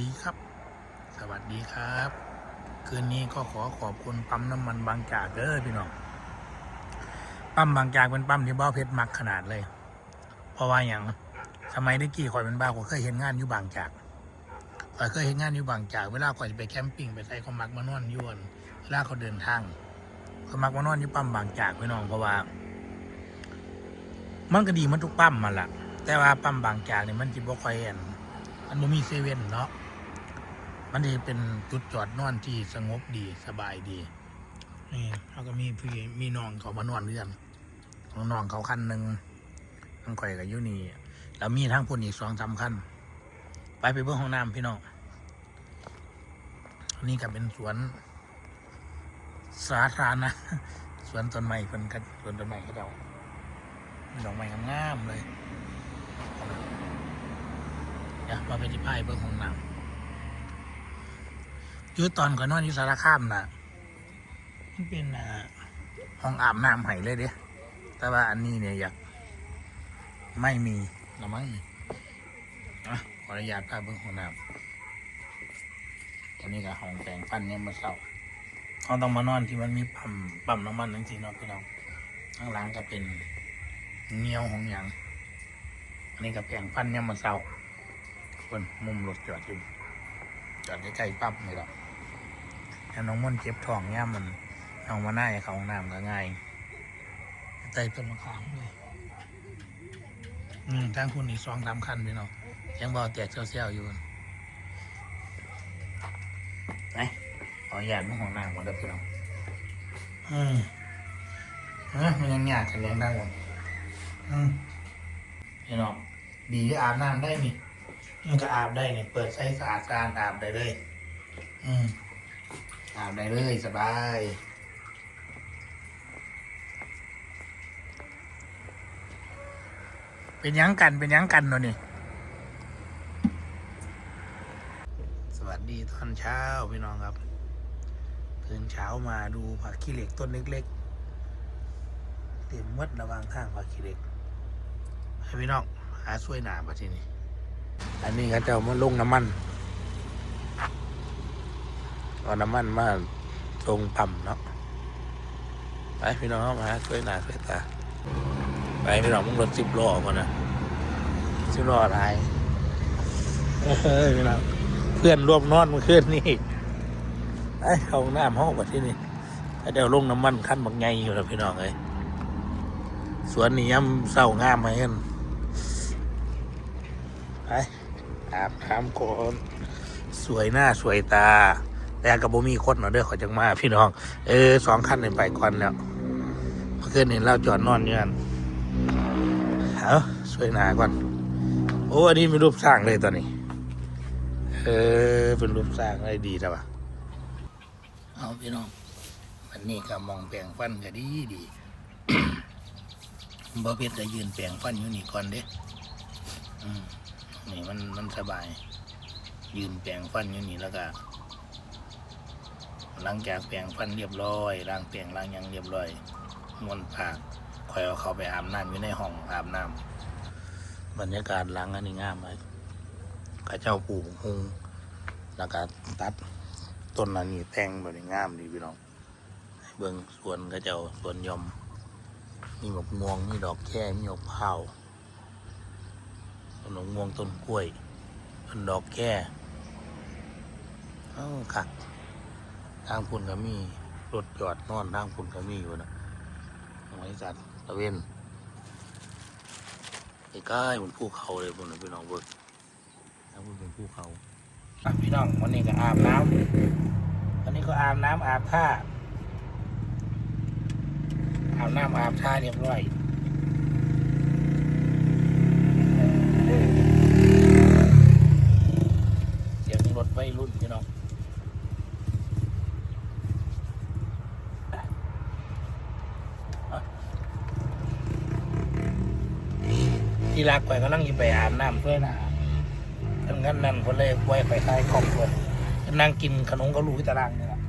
ดีครับ สวัสดีครับ คืนนี้ก็ขอขอบคุณปั๊มน้ำมันบางจากเด้อพี่น้อง ปั๊มบางจากเป็นปั๊มที่บ้าเพชรมักขนาดเลย เพราะว่าอย่างสมัยได้กี่ข่อยเป็นบ้าข่อยเคยเห็นงานอยู่บางจากข่อยเคยเห็นงานอยู่บางจากเวลาข่อยจะไปแคมปิ้งไปใส่เขามักมานอนยวนเวลาเขาเดินทางเขามักมานอนอยู่ปั๊มบางจากพี่น้องเพราะว่า มันก็ดีมันทุกปั๊มมันละแต่ว่าปั๊มบางจากเนี่ยมันจิบบ่ค่อยอันมันบ่มีเซเว่นเนาะ มันจะเป็นจุดจอดนอนที่สงบดีสบายดีนี่เขาก็มีพี่มีน้องเขามานอนเรือนของน้องเขาคันหนึ่งทั้งข่อยกับยุนี่แล้วมีทั้งพุ่นอีกสองสาคันไปไปเบื้องห้องน้ำพี่น้องนี่ก็เป็นสวน สาธารณะสวนต้นไม้เพิ่นสวนต้นไม้เขาเจ้าดอกไม้งามๆเลยเดี๋ยวมาเป็นที่พายเบื้องห้องน้ำ ยู่ตอนก่อนนอนอยู่สารคามน่ะมันเป็นอ่าห้องอาบน้ำไห้เลยเด้แต่ว่าอันนี้เนี่ยอยากไม่มีละมั้งอะขออนุญาตพาเบื้องห้องน้ำอันนี้ก็ห้องแปรงฟันเนี่ยมาเศร้าเขาต้องมานอนที่มันมีปั๊มปั๊มน้ำมันนั่นสิเนาะพี่น้องข้างหล่างก็เป็นเงี้ยวของหยังอันนี้กับแผงฟันเนี่ยามมันเศร้าคนมุมรถจอดอยู่จอดใกล้ๆปั๊บนี่หรอก ถ้าน้องม่อนเจ็บท้องเนี่ยามมันเอามาหน้าให้เขาห้องน้ำก็ง่ายใต้ต้นมะขามเลยอืมทางคุณอีกสองสามคันพี่น้องยังบอกแตกเซี่ยวๆอยู่ไหนขออนุญาตมึงของน้ำก่อนเด้อพี่น้องอืมเฮ้ยมันยังหยาดกันแรงได้เลยอืมพี่น้องดีที่อาบน้ำได้นี่มันก็อาบได้เนี่ยเปิดใช้สะอาดสะอาดอาบได้เลย อืม อาบได้เลยสบายเป็นยังกันเป็นยังกันเนาะนี่สวัสดีตอนเช้าพี่น้องครับตื่นเช้ามาดูผักขี้เหล็กต้นเล็กๆเต็มหมดระวางทางผักขี้เหล็กให้พี่น้องหาช่วยหนามาที่นี่อันนี้เขาจะเอามาลงน้ำมัน เอาน้ำมันมาลงปั๊มเนาะไปพี่น้องมาช่วยหนาช่วยตาไปพี่น้องมึงรถสิบล้อก่อนนะสิบล้ออะไรเฮ้ยพี่น้องเพื่อนร่วมนอนเมื่อคืนนี่ไอ้เขาหน้ำห้องมาที่นี่แล้วเดี๋ยวลงน้ำมันขั้นบักไงอยู่แล้วพี่น้องเอ้ยสวนนี้ย่ำเศร้างามไหมกันไปอาบน้ำก่อนสวยหน้าสวยตา แต่กับบมีคนเนาะเด้อขอจังมาพี่น้อง เออสองคันนี่ไปก่อนแล้วเมื่อคืนเห็นเราจอดนอนอยู่กันเอาสวยหนาก่อน โอ้อันนี้เป็นรูปสร้างเลยตอนนี้ เออเป็นรูปสร้างอะไรดีแต่ว่าเอาพี่น้องวันนี้ก็มองแปลงฟันก็ดีดีบ่เพชรจะยืนแปลงฟันอยู่นี่ก่อนเด้อืมนี่มันมันสบาย ยืนแปลงฟันอยู่นี่แล้วก็ หลังจากแปลงฟันเรียบร้อยล้างแปลงล้างยังเรียบร้อยม้วนผากคอยเอาเขาไปอาบน้ำอยู่ในห้องอาบน้ำบรรยากาศหล้างอันนี้งามเลยข้าเจ้าปลูกหุงแล้วก็ตัดต้นอันนี้แต่งแบบนี้งามดีพี่น้องเบิ่งสวนข้าเจ้าสวนยมมีหมกม่วง มีดอกแค่มีหมกเผาต้นหมกม่วงต้นกล้วยต้นดอกแค่เอ้าคัก ทางพุ่นก็มีรถจอดนอนทางพุ่นก็มีอยู่นะบริษัทตะเวนใกล้ๆบนภูเขาเลยบนพี่น้องเบิกทางพุ่นเป็นภูเขาอะพี่น้องวันนี้ก็อาบน้ำวันนี้ก็อาบน้ำอาบท่าอาบน้ำอาบท่าเรียบร้อย เสียงรถไว้รุ่นพี่น้องที่ รักไปก็นั่งอยู่ไปอาบน้ำด้วยนะทั้งนั้นนั่นคนเลยไว้ไปใต้ครอบครัวนั่งกินขนมกับลูกที่ตารางเนี่ยแหละ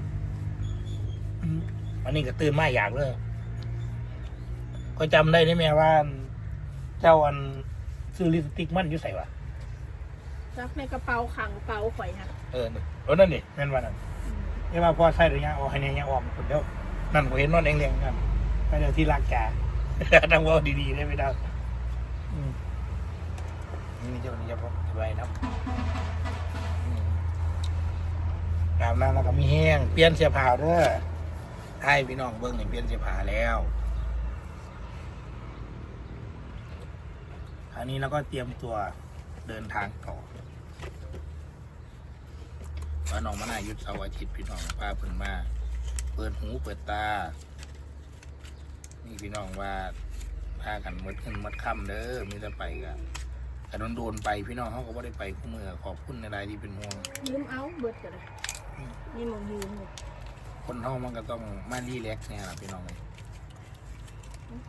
อืมวันนี้ก็ตื่นมาอยากเลยก็จำได้นี่แม่ว่า เจ้าอันซื้อลิปสติกมันอยู่ใส่วะจักในกระเป๋าขังเป๋าข่อยนะเออนี่รถนั่นนี่แม่นว่านั่นนี่ว่าพ่อใช่หรือยังเอาให้เนี่ยยังออกคนเดียวนั่นผมเห็นนอนเองๆกันไปเดี๋ยวที่รักแกนั่งเว่าดีๆได้ไม่ได้อืม นี่เจ้านี่จะพกไว้นะอืมอาบน้ำแล้วก็มีแห้ง เปลี่ยนเสื้อผ้าเด้อให้พี่น้องเบิ้งนี่เปลี่ยนเสื้อผ้าแล้วอันนี้เราก็เตรียมตัวเดินทางต่อว่น้องมานายหยุดเสาร์อาทิตย์พี่น้องพาเพิ่นมา เปิดหูเปิดตา นี่พี่น้องว่าพากันมดขึ้นมดค่ำเด้อมีแต่ไปกัน แต่โดนโดนๆไปพี่น้องเขาก็ไม่ได้ไปคู่มือขอบคุณในรายที่เป็นห่วง ยืมเอาเบิดกันเลยนี่มองยืมเลยคนเฮามันก็ต้องมารีแลกซ์เนี่ยล่ะพี่น้องเลย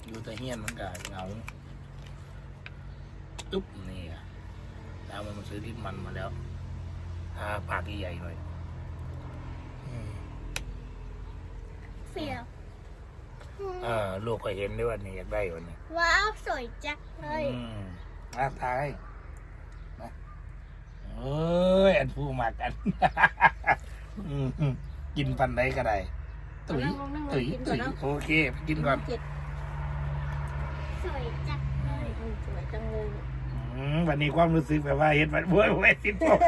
อยู่แต่เฮียนมันก็เหงาอึ๊บนี่อะแล้วมันมาซื้อที่มันมาแล้วทาปากใหญ่ๆหน่อยอืม เสียวเออลูกก็เห็นด้วยว่านี่อยากได้วันนี้ว้าวสวยจังเลยอืม อะทายนะเอ้ยอันผู้มากันอืมกินปันได้ก็ได้ตุ๋ยนั่งลงนั่งลงตุ๋ยกินก่ตุ๋อนยนะโอเคไปกินก่อนเจ็ดสวยจังเลยอืมสวยจังเลยอืมวันนี้ความรู้สึกแบบว่าเห็นมันบ้วยบ้วยสิผม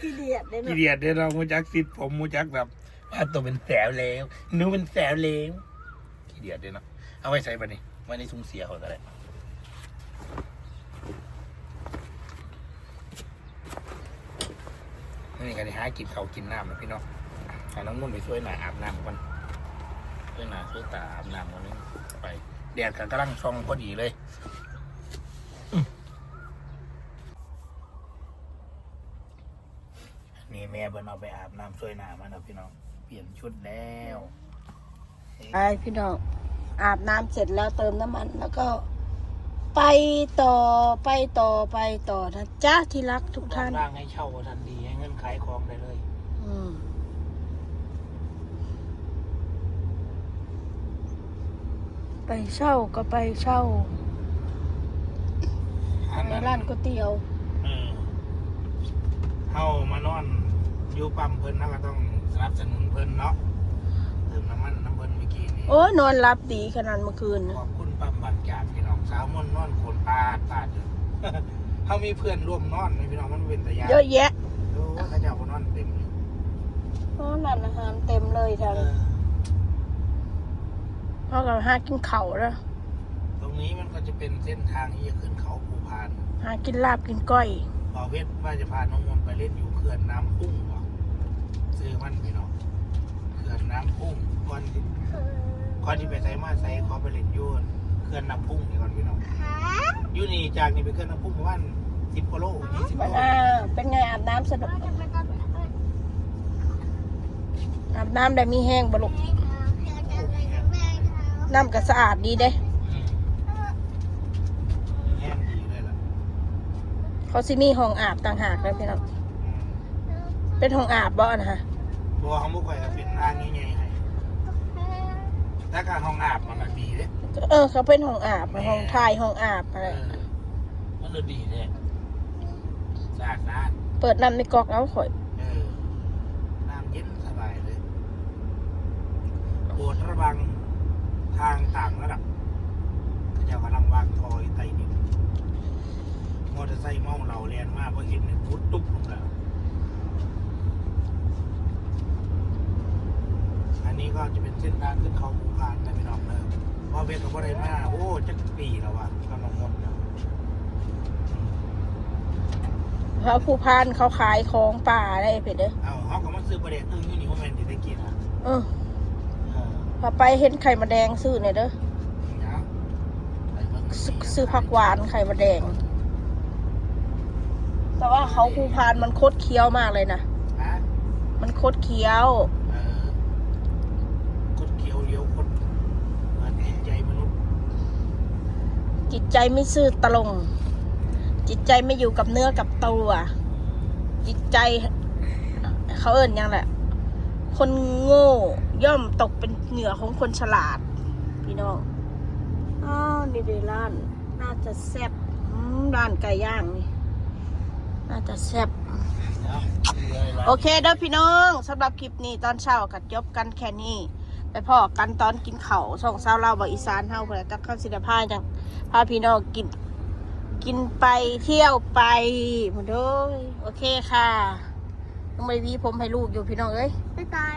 ขี้เดียดเลยกี่เนาะเดียดเดี๋ยวเรามูจักสิผมมูจักแบบว่าตัวเป็นแสวแล้วหนูเป็นแสวแล้วกี่เดียดเดี๋ยวเนาะเอาไว้ใส่ปะนี่ไว้ในถุงเสียเขาก็ได้ นี่กันหากินเขากินน้ำนะพี่น้องห้น้องนุ่นไปช่วยหน่อยอาบน้ำก่อนช่วยหน่อยช่วยตาอาบน้ำก่อนนึงไปแดดก็กำลังช่องพอดีเลยนี่แม่เพิ่นเอาไปอาบน้ำช่วยหน้ามันนะพี่น้องเปลี่ยนชุดแล้วไปพี่น้องอาบน้ำเสร็จแล้วเติมน้ำมันแล้วก็ ไปต่อไปต่อไปต่อนะจ๊ะที่รักทุกท่าน ร่างให้เช่าทันทีให้เงินขายของได้เลย อืมไปเช่าก็ไปเช่าในร้านก๋วยเตี๋ยว เออเฮามานอนอยู่ปั๊มเพิ่นนะก็ต้องสนับสนุนเพิ่นเนาะเติมน้ำมันน้ำเพิ่นเมื่อกี้นี่โอ้ยนอนรับดีขนาดเมื่อคืนขน่ะอบคุณ สาวม่วนนอนโคนปาดปาดอยู่เฮามีเพื่อนร่วมนอนไหมพี่น้องมันเป็นตะยานเยอะแยะโอ้เขาเจ้าก็นอนเต็มอยู่อ๋อร้านอาหารเต็มเลยแถวเอนี้อเพราะเราหากินเข่าวแล้วตรงนี้มันก็จะเป็นเส้นทางที่จะขึ้นเขาภูพานหากินลาบกินก้อยบอเพชรว่าจะพาน้องมนต์ไปเล่นอยู่เขื่อนน้ำพุ่งวะซื้อมันพี่น้องเขื่อนน้ำพุ่งก่อนที่ก่อนที่ไปใส่มาใส่ขอไปเล่นอยูน เขื่อนน้ำพุ่งนี่ก่อนพี่น้องฮะอยูนี่จากนี่ไปเขื่อนน้ำพุ่งประมาณสิบกิโลยี่สิบมัโลนอ่าเป็นไงอาบน้ำสนุกเราจะมาตอนไหนอาบน้ำได้มีแห้งบลุกแม่จะไปกับแม่เขาน้ำก็สะอาดดีเด้อืมแห้งดีเลยล่ะเขาสิมีห้องอาบต่างหากเลยพี่น้องอืมเป็นห้องอาบบ่นะฮะบัวของบุกไก่ก็เป็นอ่างใหญ่ๆให้แล้วก็ห้องอาบมันก็ดีเลย เออเขาเป็นห้องอาบห้องทายห้องอาบอะไรเออมันก็ดีเลยสะอาดสะอาดเปิดน้ำในก๊อกเอาข่อยเออน้ำเย็นสบายเลยโปรดระวังทางต่างระดับเขาเจะกำลังวางทอยใต้ดินมอเตอร์ไซค์เมาเราเรียนมากเพราะเห็นเนี่ยพุดตุ๊บลงแล้วอันนี้ก็จะเป็นเส้นทางขึ้นเขาภูพานนะพี่น้องเนอะพ อเบสกับพ่อได้มาโอ้จักปีแล้ววะกำลังหมดแล้วเพราะผู้พานเขาขายของป่าได้เผ็ดเด้อเอาเขาก็มาซื้อประเด็นนึงอยู่นี่ว่าแมนที่ได้กินอะเออเออพอไปเห็นไข่มดแดงซื้อเนี่ยเด้อเอาไปเบิ่งซื้อซื้อผักหวานไข่มดแดง แต่ว่าเขาภูพานมันโคตรเคี้ยวมากเลยนะฮะมันโคตรเคี้ยว เออคนเขียวเลี้ยวคนเหมือนจิตใจมนุษย์ จิตใจไม่ซื่อตรงจิตใจไม่อยู่กับเนื้อกับตัว จิตใจเขาเอิ้นหยังแหละ คนโง่ย่อมตกเป็นเหยื่อของคนฉลาด พี่น้องอ้าวนี่เดร้าน น่าจะแซ่บอืมร้านไก่ย่างนี่น่าจะแซ่บนะเรื่อยๆโอเคเด้อพี่น้องสำหรับคลิปนี้ตอนเช้ากัดจบกันแค่นี้ ไปพ่อกันตอนกินเขา่าส่องเช้าเราบอกอีสานเฮาเพื่อจะข้าศิลปาจังพาพี่น้องกิน กินไปเที่ยวไปหมดเลยโอเคค่ะต้องไปวีผมให้ลูกอยู่พี่น้องเอ้ย บ๊ายบาย